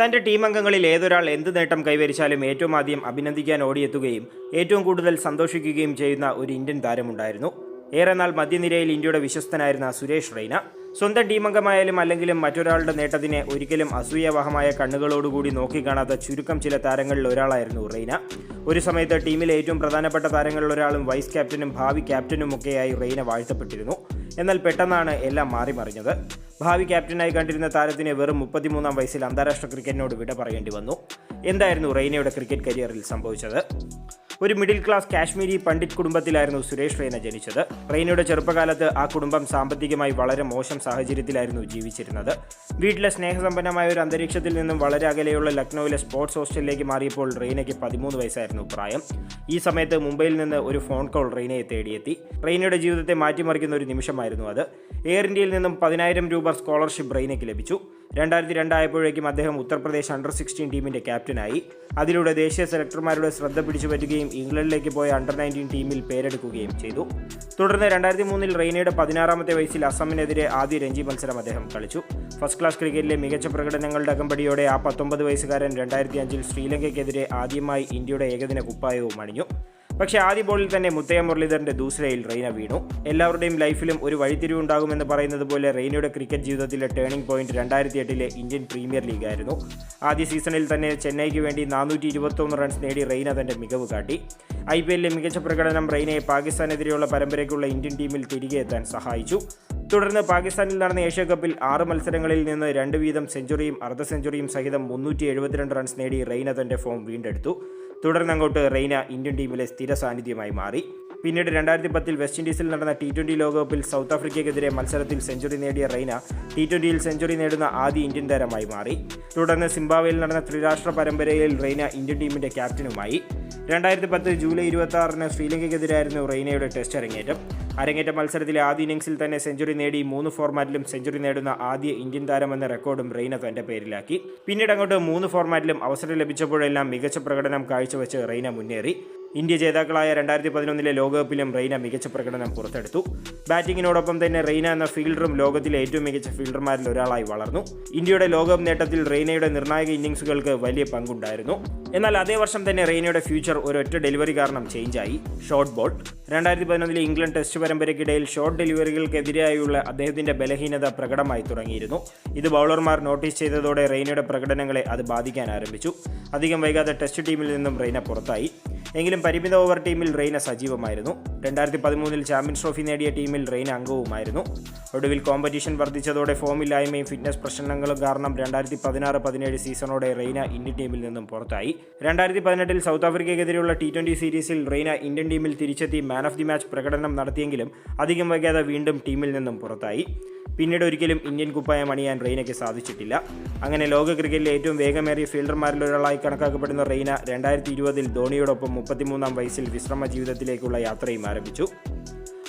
തന്റെ ടീം അംഗങ്ങളിൽ ഏതൊരാൾ എന്ത് നേട്ടം കൈവരിച്ചാലും ഏറ്റവും ആദ്യം അഭിനന്ദിക്കാൻ ഓടിയെത്തുകയും ഏറ്റവും കൂടുതൽ സന്തോഷിക്കുകയും ചെയ്യുന്ന ഒരു ഇന്ത്യൻ താരമുണ്ടായിരുന്നു. ഏറെ നാൾ മധ്യനിരയിൽ ഇന്ത്യയുടെ വിശ്വസ്തനായിരുന്ന സുരേഷ് റെയ്ന. സ്വന്തം ടീമംഗമായാലും അല്ലെങ്കിലും മറ്റൊരാളുടെ നേട്ടത്തിനെ ഒരിക്കലും അസൂയവഹമായ കണ്ണുകളോടുകൂടി നോക്കിക്കാണാത്ത ചുരുക്കം ചില താരങ്ങളിൽ ഒരാളായിരുന്നു റെയ്ന. ഒരു സമയത്ത് ടീമിലെ ഏറ്റവും പ്രധാനപ്പെട്ട താരങ്ങളിൽ ഒരാളും വൈസ് ക്യാപ്റ്റനും ഭാവി ക്യാപ്റ്റനും ഒക്കെയായി റെയ്ന വാഴ്ത്തപ്പെട്ടിരുന്നു. എന്നാൽ പെട്ടെന്നാണ് എല്ലാം മാറിമറിഞ്ഞത് ഭാവി ക്യാപ്റ്റനായി കണ്ടിരുന്ന താരത്തിന് വെറും മുപ്പത്തിമൂന്നാം വയസ്സിൽ അന്താരാഷ്ട്ര ക്രിക്കറ്റിനോട് വിട പറയേണ്ടി വന്നു. എന്തായിരുന്നു റെയ്നയുടെ ക്രിക്കറ്റ് കരിയറിൽ സംഭവിച്ചത്? ഒരു മിഡിൽ ക്ലാസ് കാശ്മീരി പണ്ഡിറ്റ് കുടുംബത്തിലായിരുന്നു സുരേഷ് റെയ്ന ജനിച്ചത്. റെയ്നയുടെ ചെറുപ്പകാലത്ത് ആ കുടുംബം സാമ്പത്തികമായി വളരെ മോശം സാഹചര്യത്തിലായിരുന്നു ജീവിച്ചിരുന്നത്. വീട്ടിലെ സ്നേഹസമ്പന്നമായ ഒരു അന്തരീക്ഷത്തിൽ നിന്നും വളരെ അകലെയുള്ള ലക്നൌവിലെ സ്പോർട്സ് ഹോസ്റ്റലിലേക്ക് മാറിയപ്പോൾ റെയ്നയ്ക്ക് പതിമൂന്ന് വയസ്സായിരുന്നു പ്രായം. ഈ സമയത്ത് മുംബൈയിൽ നിന്ന് ഒരു ഫോൺ കോൾ റെയ്നയെ തേടിയെത്തി. റെയ്നയുടെ ജീവിതത്തെ മാറ്റിമറിക്കുന്ന ഒരു നിമിഷമായിരുന്നു അത്. എയർ ഇന്ത്യയിൽ നിന്നും പതിനായിരം രൂപ സ്കോളർഷിപ്പ് റെയ്നയ്ക്ക് ലഭിച്ചു. രണ്ടായിരത്തി രണ്ടായപ്പോഴേക്കും അദ്ദേഹം ഉത്തർപ്രദേശ് അണ്ടർ സിക്സ്റ്റീൻ ടീമിന്റെ ക്യാപ്റ്റനായി അതിലൂടെ ദേശീയ സെലക്ടർമാരുടെ ശ്രദ്ധ പിടിച്ചു പറ്റുകയും ഇംഗ്ലണ്ടിലേക്ക് പോയ അണ്ടർ നയന്റീൻ ടീമിൽ പേരെടുക്കുകയും ചെയ്തു. തുടർന്ന് രണ്ടായിരത്തി മൂന്നിൽ റെയ്നയുടെ പതിനാറാമത്തെ വയസ്സിൽ അസമിനെതിരെ ആദ്യ രഞ്ജി മത്സരം അദ്ദേഹം കളിച്ചു. ഫസ്റ്റ് ക്ലാസ് ക്രിക്കറ്റിലെ മികച്ച പ്രകടനങ്ങളുടെ അകമ്പടിയോടെ ആ പത്തൊമ്പത് വയസ്സുകാരൻ രണ്ടായിരത്തി അഞ്ചിൽ ശ്രീലങ്കയ്ക്കെതിരെ ആദ്യമായി ഇന്ത്യയുടെ ഏകദിന കുപ്പായവും അണിഞ്ഞു. പക്ഷേ ആദ്യ ബോളിൽ തന്നെ മുത്തയ്യ മുരളീധരന്റെ ദൂസരയിൽ റെയ്ന വീണു. എല്ലാവരുടെയും ലൈഫിലും ഒരു വഴിത്തിരിവുണ്ടാകുമെന്ന് പറയുന്നത് പോലെ റെയ്നയുടെ ക്രിക്കറ്റ് ജീവിതത്തിലെ ടേണിംഗ് പോയിന്റ് രണ്ടായിരത്തി എട്ടിലെ ഇന്ത്യൻ പ്രീമിയർ ലീഗായിരുന്നു. ആദ്യ സീസണിൽ തന്നെ ചെന്നൈക്ക് വേണ്ടി നാനൂറ്റി ഇരുപത്തൊന്ന് റൺസ് നേടി റെയ്ന തന്റെ മികവ് കാട്ടി. ഐ പി എല്ലിലെ മികച്ച പ്രകടനം റെയ്നയെ പാകിസ്ഥാനെതിരെയുള്ള പരമ്പരയ്ക്കുള്ള ഇന്ത്യൻ ടീമിൽ തിരികെ എത്താൻ സഹായിച്ചു. തുടർന്ന് പാകിസ്ഥാനിൽ നടന്ന ഏഷ്യ കപ്പിൽ ആറ് മത്സരങ്ങളിൽ നിന്ന് രണ്ട് വീതം സെഞ്ചുറിയും അർദ്ധ സെഞ്ചുറിയും സഹിതം മുന്നൂറ്റി റൺസ് നേടി റെയ്ന തന്റെ ഫോം വീണ്ടെടുത്തു. തുടർന്ന് അങ്ങോട്ട് റെയ്ന ഇന്ത്യൻ ടീമിലെ സ്ഥിര സാന്നിധ്യമായി മാറി. പിന്നീട് രണ്ടായിരത്തി പത്തിൽ വെസ്റ്റ് ഇൻഡീസിൽ നടന്ന ടി ട്വന്റി ലോകകപ്പിൽ സൗത്ത് ആഫ്രിക്കയ്ക്കെതിരെ മത്സരത്തിൽ സെഞ്ചുറി നേടിയ റെയ്ന ടി ട്വന്റിയിൽ സെഞ്ചുറി നേടുന്ന ആദ്യ ഇന്ത്യൻ താരമായി മാറി. തുടർന്ന് സിംബാവയിൽ നടന്ന ത്രിരാഷ്ട്ര പരമ്പരയിൽ റെയ്ന ഇന്ത്യൻ ടീമിന്റെ ക്യാപ്റ്റനുമായി. രണ്ടായിരത്തി പത്ത് ജൂലൈ ഇരുപത്തി ആറിന് ശ്രീലങ്കയ്ക്കെതിരായിരുന്നു റെയ്നയുടെ ടെസ്റ്റ് അരങ്ങേറ്റം. അരങ്ങേറ്റ മത്സരത്തിലെ ആദ്യ ഇന്നിംഗ്സിൽ തന്നെ സെഞ്ചുറി നേടി മൂന്ന് ഫോർമാറ്റിലും സെഞ്ചുറി നേടുന്ന ആദ്യ ഇന്ത്യൻ താരമെന്ന റെക്കോർഡും റെയ്ന തന്റെ പേരിലാക്കി. പിന്നീട് അങ്ങോട്ട് മൂന്ന് ഫോർമാറ്റിലും അവസരം ലഭിച്ചപ്പോഴെല്ലാം മികച്ച പ്രകടനം കാഴ്ചവെച്ച് റെയ്ന മുന്നേറി. ഇന്ത്യ ജേതാക്കളായ രണ്ടായിരത്തി പതിനൊന്നിലെ ലോകകപ്പിലും റെയ്ന മികച്ച പ്രകടനം പുറത്തെടുത്തു. ബാറ്റിങ്ങിനോടൊപ്പം തന്നെ റെയ്ന എന്ന ഫീൽഡറും ലോകത്തിലെ ഏറ്റവും മികച്ച ഫീൽഡർമാരിൽ ഒരാളായി വളർന്നു. ഇന്ത്യയുടെ ലോകകപ്പ് നേട്ടത്തിൽ റെയ്നയുടെ നിർണായക ഇന്നിംഗ്സുകൾക്ക് വലിയ പങ്കുണ്ടായിരുന്നു. എന്നാൽ അതേ വർഷം തന്നെ റെയ്നയുടെ ഫ്യൂച്ചർ ഒരൊറ്റ ഡെലിവറി കാരണം ചേഞ്ചായി. Short ball. രണ്ടായിരത്തി പതിനൊന്നിലെ ഇംഗ്ലണ്ട് ടെസ്റ്റ് പരമ്പരയ്ക്കിടയിൽ ഷോർട്ട് ഡെലിവറികൾക്കെതിരെയായുള്ള അദ്ദേഹത്തിന്റെ ബലഹീനത പ്രകടമായി തുടങ്ങിയിരുന്നു. ഇത് ബൗളർമാർ നോട്ടീസ് ചെയ്തതോടെ റെയ്നയുടെ പ്രകടനങ്ങളെ അത് ബാധിക്കാൻ ആരംഭിച്ചു. അധികം വൈകാതെ ടെസ്റ്റ് ടീമിൽ നിന്നും റെയ്ന പുറത്തായി. എങ്കിലും പരിമിത ഓവർ ടീമിൽ റെയ്ന സജീവമായിരുന്നു. രണ്ടായിരത്തി പതിമൂന്നിൽ ചാമ്പ്യൻസ് ട്രോഫി നേടിയ ടീമിൽ റെയ്ന അംഗവുമായിരുന്നു. ഒടുവിൽ കോമ്പറ്റീഷൻ വർദ്ധിച്ചതോടെ ഫോമില്ലായ്മയും ഫിറ്റ്നസ് പ്രശ്നങ്ങളും കാരണം രണ്ടായിരത്തി പതിനാറ് പതിനേഴ് സീസണോടെ റെയ്ന ഇന്ത്യൻ ടീമിൽ നിന്നും പുറത്തായി. രണ്ടായിരത്തി പതിനെട്ടിൽ സൗത്ത് ആഫ്രിക്കയ്ക്കെതിരെയുള്ള ടി ട്വന്റി സീരീസിൽ റെയ്ന ഇന്ത്യൻ ടീമിൽ തിരിച്ചെത്തി മാൻ ഓഫ് ദി മാച്ച് പ്രകടനം നടത്തിയെങ്കിലും അധികം വൈകാതെ വീണ്ടും ടീമിൽ നിന്നും പുറത്തായി. പിന്നീട് ഒരിക്കലും ഇന്ത്യൻ കുപ്പായം അണിയാൻ റെയ്നയ്ക്ക് സാധിച്ചിട്ടില്ല. അങ്ങനെ ലോക ക്രിക്കറ്റിലെ ഏറ്റവും വേഗമേറിയ ഫീൽഡർമാരിൽ ഒരാളായി കണക്കാക്കപ്പെടുന്ന റെയ്ന രണ്ടായിരത്തി ഇരുപതിൽ ധോണിയോടൊപ്പം മുപ്പത്തിമൂന്നാം വയസ്സിൽ വിശ്രമ ജീവിതത്തിലേക്കുള്ള യാത്രയും ആരംഭിച്ചു.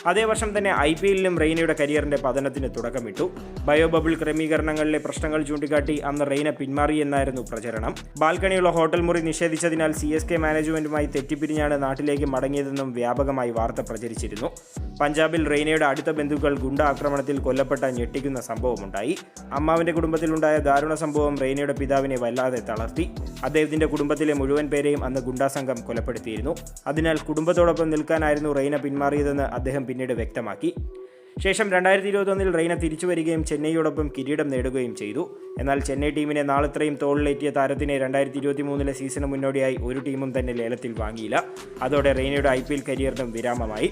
അതേ വർഷം തന്നെ ഐ പി എല്ലിലും റെയ്നയുടെ കരിയറിന്റെ പതനത്തിന് തുടക്കമിട്ടു. ബയോബബിൾ ക്രമീകരണങ്ങളിലെ പ്രശ്നങ്ങൾ ചൂണ്ടിക്കാട്ടി അന്ന് റെയ്ന പിന്മാറി എന്നായിരുന്നു പ്രചരണം. ബാൽക്കണിയുള്ള ഹോട്ടൽ മുറി നിഷേധിച്ചതിനാൽ സി എസ് കെ മാനേജ്മെന്റുമായി തെറ്റിപ്പിരിഞ്ഞാണ് നാട്ടിലേക്ക് മടങ്ങിയതെന്നും വ്യാപകമായി വാർത്ത പ്രചരിച്ചിരുന്നു. പഞ്ചാബിൽ റെയ്നയുടെ അടുത്ത ബന്ധുക്കൾ ഗുണ്ട ആക്രമണത്തിൽ കൊല്ലപ്പെട്ട ഞെട്ടിക്കുന്ന സംഭവമുണ്ടായി. അമ്മാവിന്റെ കുടുംബത്തിലുണ്ടായ ദാരുണ സംഭവം റെയ്നയുടെ പിതാവിനെ വല്ലാതെ തളർത്തി. അദ്ദേഹത്തിന്റെ കുടുംബത്തിലെ മുഴുവൻ പേരെയും അന്ന് ഗുണ്ടാസംഘം കൊലപ്പെടുത്തിയിരുന്നു. അതിനാൽ കുടുംബത്തോടൊപ്പം നിൽക്കാനായിരുന്നു റെയ്ന പിന്മാറിയതെന്ന് അദ്ദേഹം പിന്നീട് വ്യക്തമാക്കി. ശേഷം രണ്ടായിരത്തി ഇരുപത്തൊന്നിൽ റെയ്ന തിരിച്ചു വരികയും ചെന്നൈയോടൊപ്പം കിരീടം നേടുകയും ചെയ്തു. എന്നാൽ ചെന്നൈ ടീമിനെ നാളത്രയും തോളിലേറ്റിയ താരത്തിനെ രണ്ടായിരത്തി ഇരുപത്തി മൂന്നിലെ സീസണ് മുന്നോടിയായി ഒരു ടീമും തന്നെ ലേലത്തിൽ വാങ്ങിയില്ല. അതോടെ റെയ്നയുടെ ഐ പി എൽ കരിയറിനും വിരാമമായി.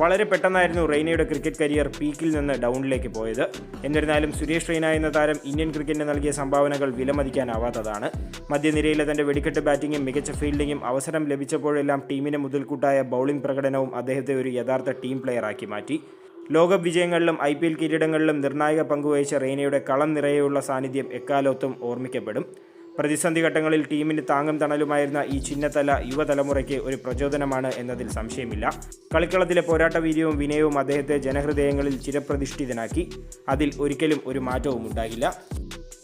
വളരെ പെട്ടെന്നായിരുന്നു റെയ്നയുടെ ക്രിക്കറ്റ് കരിയർ പീക്കിൽ നിന്ന് ഡൗണിലേക്ക് പോയത്. എന്നിരുന്നാലും സുരേഷ് റെയ്ന എന്ന താരം ഇന്ത്യൻ ക്രിക്കറ്റിന് നൽകിയ സംഭാവനകൾ വിലമതിക്കാനാവാത്തതാണ്. മധ്യനിരയിലെ തന്റെ വെടിക്കെട്ട് ബാറ്റിംഗും മികച്ച ഫീൽഡിങ്ങും അവസരം ലഭിച്ചപ്പോഴെല്ലാം ടീമിന് മുതൽക്കൂട്ടായ ബൗളിംഗ് പ്രകടനവും അദ്ദേഹത്തെ ഒരു യഥാർത്ഥ ടീം പ്ലെയറാക്കി മാറ്റി. ലോകകപ്പ് വിജയങ്ങളിലും ഐ പി എൽ കിരീടങ്ങളിലും നിർണായക പങ്കുവഹിച്ച റെയ്നയുടെ കളം നിറയെയുള്ള സാന്നിധ്യം എക്കാലത്തും ഓർമ്മിക്കപ്പെടും. പ്രതിസന്ധി ഘട്ടങ്ങളിൽ ടീമിന് താങ്ങും തണലുമായിരുന്ന ഈ ചിഹ്നത്തല യുവതലമുറയ്ക്ക് ഒരു പ്രചോദനമാണ് എന്നതിൽ സംശയമില്ല. കളിക്കളത്തിലെ പോരാട്ട വീര്യവും വിനയവും അദ്ദേഹത്തെ ജനഹൃദയങ്ങളിൽ ചിരപ്രതിഷ്ഠിതനാക്കി. അതിൽ ഒരിക്കലും ഒരു മാറ്റവും ഉണ്ടാകില്ല